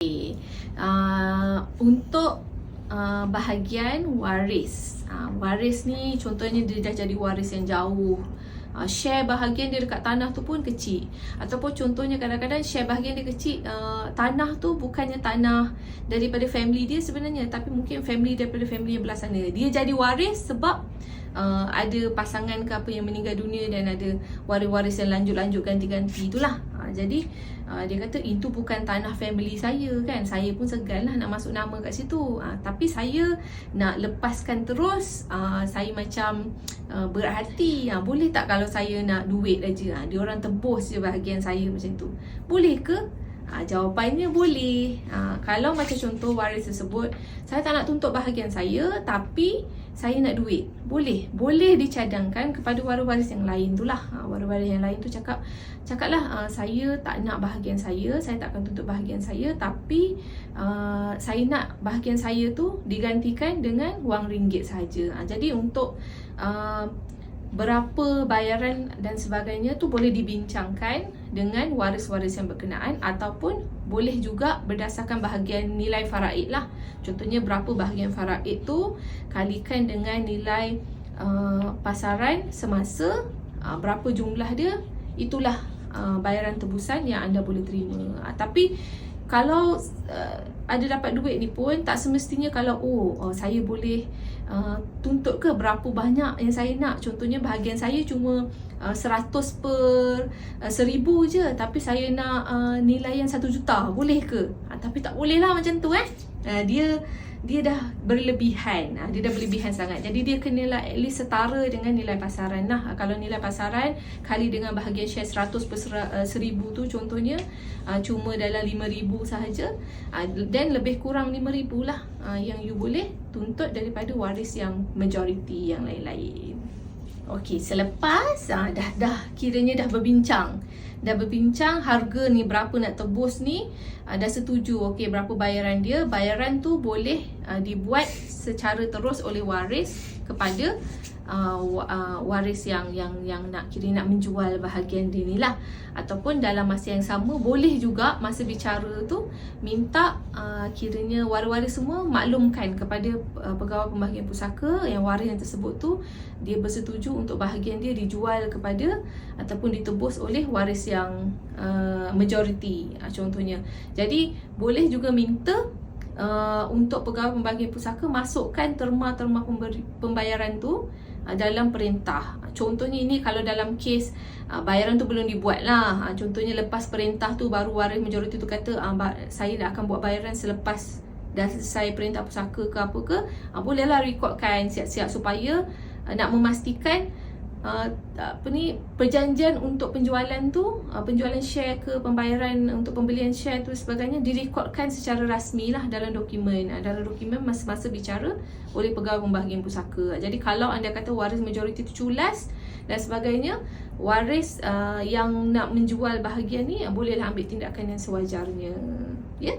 Okay. Uh, untuk uh, bahagian waris. Uh, waris ni contohnya dia dah jadi waris yang jauh. Uh, share bahagian dia dekat tanah tu pun kecil. Ataupun contohnya kadang-kadang share bahagian dia kecil, uh, tanah tu bukannya tanah daripada family dia sebenarnya tapi mungkin family daripada family yang belah sana. Dia jadi waris sebab uh, ada pasangan ke apa yang meninggal dunia dan ada waris-waris yang lanjut-lanjut ganti-ganti itulah. Uh, jadi uh, dia kata itu bukan tanah family saya kan. Saya pun segan lah nak masuk nama kat situ. Uh, tapi saya nak lepaskan terus uh, saya macam uh, berat hati. Uh, boleh tak kalau saya nak duit aja? Uh, dia orang tebus je bahagian saya macam tu. Boleh ke? Ha, jawapannya boleh. Ha, kalau macam contoh waris tersebut, saya tak nak tuntut bahagian saya tapi saya nak duit. Boleh. Boleh dicadangkan kepada waris-waris yang lain tu lah. Ha, waris-waris yang lain tu cakap, cakaplah uh, saya tak nak bahagian saya, saya tak akan tuntut bahagian saya tapi uh, saya nak bahagian saya tu digantikan dengan wang ringgit saja. Ha, jadi untuk uh, berapa bayaran dan sebagainya tu boleh dibincangkan dengan waris-waris yang berkenaan ataupun boleh juga berdasarkan bahagian nilai faraid lah. Contohnya berapa bahagian faraid tu kalikan dengan nilai uh, pasaran semasa uh, berapa jumlah dia itulah uh, bayaran tebusan yang anda boleh terima. Uh, tapi kalau uh, ada dapat duit ni pun tak semestinya kalau oh, oh saya boleh uh, tuntut ke berapa banyak yang saya nak. Contohnya bahagian saya cuma uh, 100 per uh, 1000 je. Tapi saya nak uh, nilai yang 1 juta. Boleh ke? Uh, tapi tak boleh lah macam tu eh. Uh, dia dia dah berlebihan. Ha, dia dah berlebihan sangat. Jadi dia kena lah at least setara dengan nilai pasaran. Lah kalau nilai pasaran kali dengan bahagian share 100 per 1000 tu contohnya uh, cuma dalam 5000 sahaja dan lebih kurang 5000 lah uh, yang you boleh tuntut daripada waris yang majoriti yang lain-lain Okey, selepas uh, dah dah kiranya dah berbincang. Dah berbincang harga ni berapa nak tebus ni uh, dah setuju okey berapa bayaran dia. Bayaran tu boleh uh, dibuat secara terus oleh waris kepada uh, uh, waris yang yang yang nak kira nak menjual bahagian dia ni lah. Ataupun dalam masa yang sama boleh juga masa bicara tu minta uh, kiranya waris-waris semua maklumkan kepada uh, pegawai pembahagian pusaka yang waris yang tersebut tu dia bersetuju untuk bahagian dia dijual kepada ataupun ditebus oleh waris yang uh, majoriti uh, contohnya. Jadi boleh juga minta uh, untuk pegawai pembagian pusaka masukkan terma-terma pembayaran tu uh, dalam perintah. Contohnya ini kalau dalam kes uh, bayaran tu belum dibuat lah. Uh, contohnya lepas perintah tu baru waris majoriti tu kata uh, saya dah akan buat bayaran selepas dah selesai perintah pusaka ke apa ke. Uh, bolehlah recordkan siap-siap supaya uh, nak memastikan uh, apa ni perjanjian untuk penjualan tu uh, penjualan share ke pembayaran untuk pembelian share tu sebagainya direkodkan secara rasmi lah dalam dokumen. Uh, dalam dokumen masa-masa bicara oleh pegawai pembahagian pusaka. Jadi kalau anda kata waris majoriti tu culas dan sebagainya waris uh, yang nak menjual bahagian ni uh, bolehlah ambil tindakan yang sewajarnya. Ya? yeah?